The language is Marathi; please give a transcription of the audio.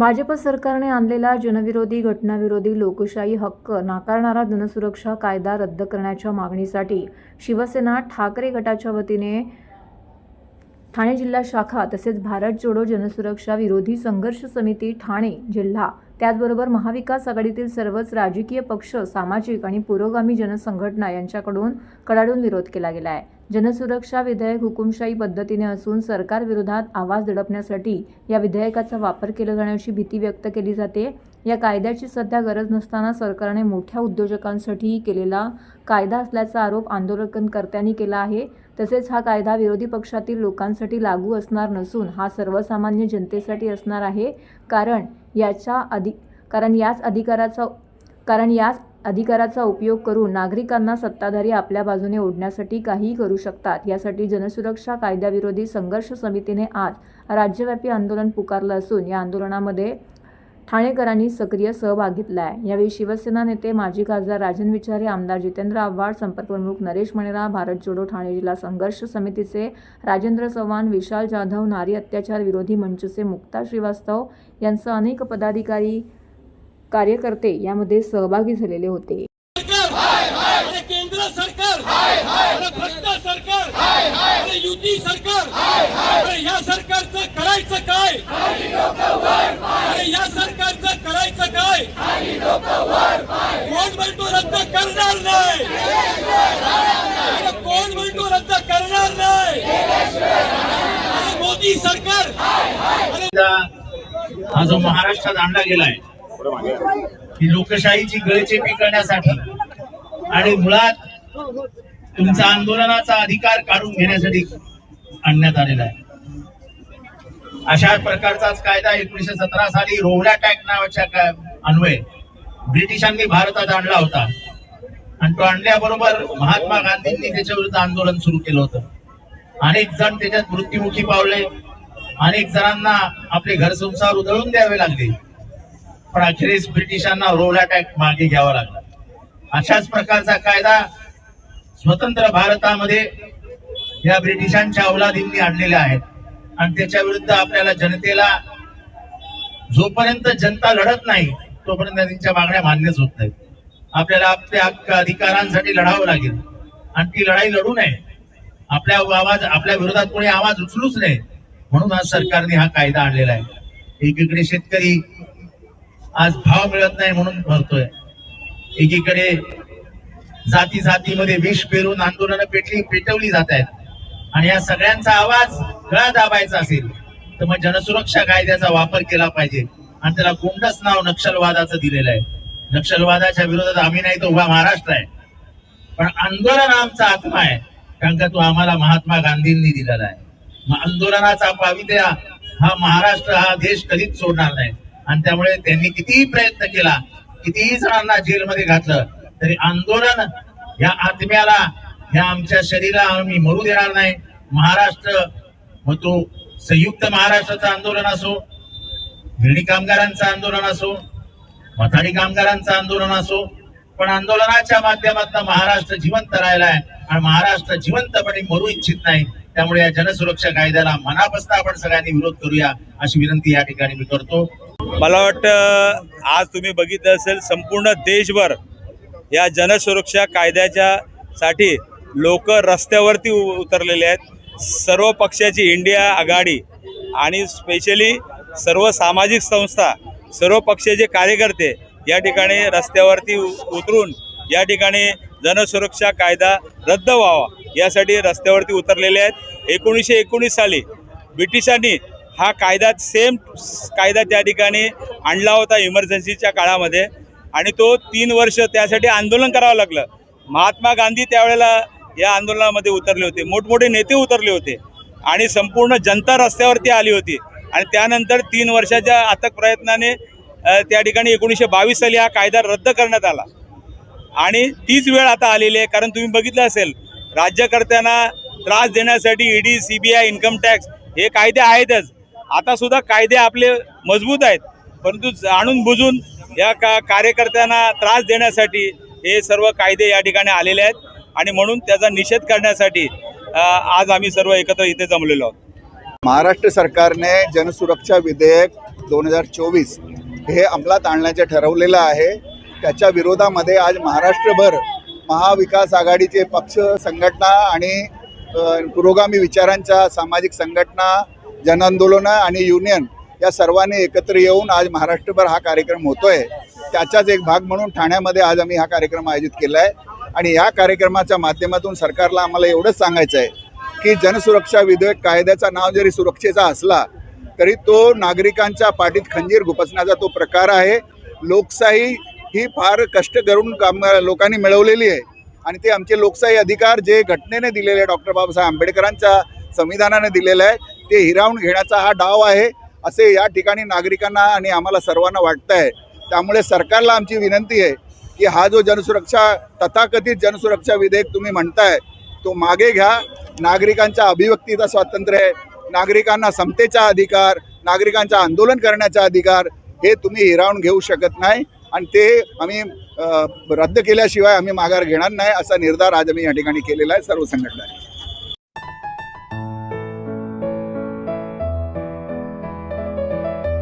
भाजप सरकारने आणलेला जनविरोधी घटनाविरोधी लोकशाही हक्क नाकारणारा जनसुरक्षा कायदा रद्द करण्याच्या मागणीसाठी शिवसेना ठाकरे गटाच्या वतीने ठाणे जिल्हा शाखा तसेच भारत जोडो जनसुरक्षा विरोधी संघर्ष समिती ठाणे जिल्हा त्याचबरोबर महाविकास आघाडीतील सर्वच राजकीय पक्ष सामाजिक आणि पुरोगामी जनसंघटना यांच्याकडून कडाडून विरोध केला गेला आहे जनसुरक्षा विधेयक हुकुमशाही पद्धतीने असून सरकारविरोधात आवाज दडपण्यासाठी या विधेयकाचा वापर केला जाण्याची भीती व्यक्त केली जाते. या कायद्याची सध्या गरज नसताना सरकारने मोठ्या उद्योजकांसाठी केलेला कायदा असल्याचा आरोप आंदोलनकर्त्यांनी केला आहे. तसेच हा कायदा विरोधी पक्षातील लोकांसाठी लागू असणार नसून हा सर्वसामान्य जनतेसाठी असणार आहे. कारण याच्या अधि कारण याच अधिकाराचा कारण याच अधिकाराचा उपयोग करून नागरिकांना सत्ताधारी आपल्या बाजूने ओढण्यासाठी काहीही करू शकतात. यासाठी जनसुरक्षा कायद्याविरोधी संघर्ष समितीने आज राज्यव्यापी आंदोलन पुकारलं असून या आंदोलनामध्ये ठाणेकरांनी सक्रिय सहभाग घेतला आहे यावेळी शिवसेना नेते माजी खासदार राजन विचारे आमदार जितेंद्र आव्हाड संपर्कप्रमुख नरेश मणेरा भारत जोडो ठाणे जिल्हा संघर्ष समितीचे राजेंद्र चव्हाण विशाल जाधव नारी अत्याचार विरोधी मंचचे मुक्ता श्रीवास्तव यांसह अनेक पदाधिकारी कार्यकर्ते यामध्ये सहभागी झालेले होते. सरकार केंद्र सरकार सरकार युती सरकार अरे या सरकारचं करायचं काय अरे या सरकारचं करायचं काय कोण म्हणतो रद्द करणार नाही अरे कोण म्हणतो रद्द करणार नाही मोदी सरकार हा जो महाराष्ट्रात आणला गेलाय ही लोकशाहीची गळचेपी करण्यासाठी आणि मुळात तुमचा आंदोलनाचा अधिकार काढून घेण्यासाठी आणण्यात आलेला आहे. अशा प्रकारचाच कायदा एकोणीशे सतरा साली रोवला टॅक नावाच्या अन्वय ब्रिटिशांनी भारतात आणला होता. आणि तो आणल्याबरोबर महात्मा गांधींनी त्याच्या विरुद्ध आंदोलन सुरू केलं होतं. अनेक जण त्याच्यात मृत्युमुखी पावले. अनेक जणांना आपले घर संसार उधळून द्यावे लागले. पण अखेरीस ब्रिटिशांना रोल अटॅक मागे घ्यावा लागला. अशाच प्रकारचा कायदा स्वतंत्र भारतामध्ये या ब्रिटिशांच्या अवलादींनी आणलेल्या आहेत. आणि त्याच्या विरुद्ध आपल्याला जनतेला जोपर्यंत जनता लढत नाही तोपर्यंत त्यांच्या मागण्या मान्यच होत नाहीत. आपल्याला आपल्या हक्क अधिकारांसाठी लढावं लागेल. आणि ती लढाई लढू नये. आपल्या आवाज आपल्या विरोधात कोणी आवाज उचलूच नये. म्हणून आज सरकारने हा कायदा आणलेला आहे. एकीकडे शेतकरी आज भाव मिळत नाही म्हणून भरतोय. एकीकडे जाती जातीमध्ये विष पेरून आंदोलनं पेटली पेटवली जात आहेत. आणि या सगळ्यांचा आवाज गळा दाबायचा असेल तर मग जनसुरक्षा कायद्याचा वापर केला पाहिजे. आणि त्याला गुंडच नाव नक्षलवादाचं दिलेलं आहे. नक्षलवादाच्या विरोधात आम्ही नाही तो उभा महाराष्ट्र आहे. पण आंदोलन आमचा आत्मा आहे कारण का तो आम्हाला महात्मा गांधींनी दिलेला आहे. मग आंदोलनाचा पावित्र्या हा महाराष्ट्र हा देश कधीच सोडणार नाही. आणि त्यामुळे त्यांनी कितीही प्रयत्न केला कितीही जणांना जेलमध्ये घातलं तरी आंदोलन या आत्म्याला या आमच्या शरीराला आम्ही मरू देणार नाही. महाराष्ट्र मग तो संयुक्त महाराष्ट्राचं आंदोलन असो गिरणी कामगारांचं आंदोलन असो मथाडी कामगारांचं आंदोलन असो पण आंदोलनाच्या माध्यमातून महाराष्ट्र जिवंत राहिला आहे आणि महाराष्ट्र जिवंतपणे मरू इच्छित नाही. त्यामुळे या जनसुरक्षा कायद्याला मनापासून आपण सगळ्यांनी विरोध करूया अशी विनंती या ठिकाणी मी करतो. मला वाटतं आज तुम्ही बघितलं असेल संपूर्ण देशभर या जनसुरक्षा कायद्याच्या साठी लोक रस्त्यावरती उ- उतरलेले आहेत. सर्व पक्षाची इंडिया आघाडी आणि स्पेशली सर्व सामाजिक संस्था सर्व पक्षाचे कार्यकर्ते या ठिकाणी रस्त्यावरती उ- उतरून या ठिकाणी जनसुरक्षा कायदा रद्द व्हावा यासाठी रस्त्यावरती उतरलेले आहेत. एकोणीसशे एकोणीस साली ब्रिटिशांनी हा कायदा सेम कायदा त्या ठिकाणी आणला होता इमर्जन्सीच्या काळामध्ये. आणि तो तीन वर्ष त्यासाठी आंदोलन करावं लागलं. महात्मा गांधी त्यावेळेला या आंदोलनामध्ये उतरले होते. मोठमोठे नेते उतरले होते. आणि संपूर्ण जनता रस्त्यावरती आली होती. आणि त्यानंतर तीन वर्षाच्या अथक प्रयत्नाने त्या ठिकाणी एकोणीसशे बावीस साली हा कायदा रद्द करण्यात आला. आणि तीच वेळ आता आलेली आहे. कारण तुम्ही बघितलं असेल राज्यकर्त्यांना त्रास देण्यासाठी ED C B I income tax हे कायदे आहेतच. आता सुद्धा कायदे आपले मजबूत आहेत परंतु जाणून बुजून या का कार्यकर्त्यांना त्रास देण्यासाठी हे सर्व कायदे या ठिकाणी आलेले आहेत आणि म्हणून त्याचा निषेध करण्यासाठी आज आम्ही सर्व एकत्र इथे जमलेलो आहोत. महाराष्ट्र सरकारने जनसुरक्षा विधेयक दोन हजार चोवीस हे अंमलात आणण्याचे ठरवलेलं आहे. त्याच्या विरोधामध्ये आज महाराष्ट्रभर महाविकास आघाडीचे पक्ष संघटना आणि पुरोगामी विचारांच्या सामाजिक संघटना जनआंदोलनं आणि युनियन या सर्वांनी एकत्र येऊन आज महाराष्ट्रभर हा कार्यक्रम होतोय. त्याचाच एक भाग म्हणून ठाण्यामध्ये आज आम्ही हा कार्यक्रम आयोजित केला आहे आणि या कार्यक्रमाच्या माध्यमातून सरकारला आम्हाला एवढंच सांगायचं आहे की जनसुरक्षा विधेयक कायद्याचा नाव जरी सुरक्षेचा असला तरी तो नागरिकांच्या पाठीत खंजीर घुपसण्याचा तो प्रकार आहे. लोकशाही ही फार कष्ट करून काम लोकांनी मिळवलेली आहे. आणि ते आमचे लोकशाही अधिकार जे घटनेने दिलेले आहे डॉक्टर बाबासाहेब आंबेडकरांच्या संविधानाने दिलेलं आहे ते हिरावून घेण्याचा हा डाव आहे असे या ठिकाणी नागरिकांना आणि आम्हाला सर्वांना वाटतं आहे त्यामुळे सरकारला आमची विनंती आहे की हा जो जनसुरक्षा तथाकथित जनसुरक्षा विधेयक तुम्ही म्हणताय तो मागे घ्या. नागरिकांच्या अभिव्यक्तीचा स्वातंत्र्य आहे. नागरिकांना समतेचा अधिकार नागरिकांचा आंदोलन करण्याचा अधिकार हे तुम्ही हिरावून घेऊ शकत नाही. आणि ते आम्ही रद्द केल्याशिवाय आम्ही माघार घेणार नाही असा निर्धार आज आम्ही या ठिकाणी केलेला आहे. सर्व संघटना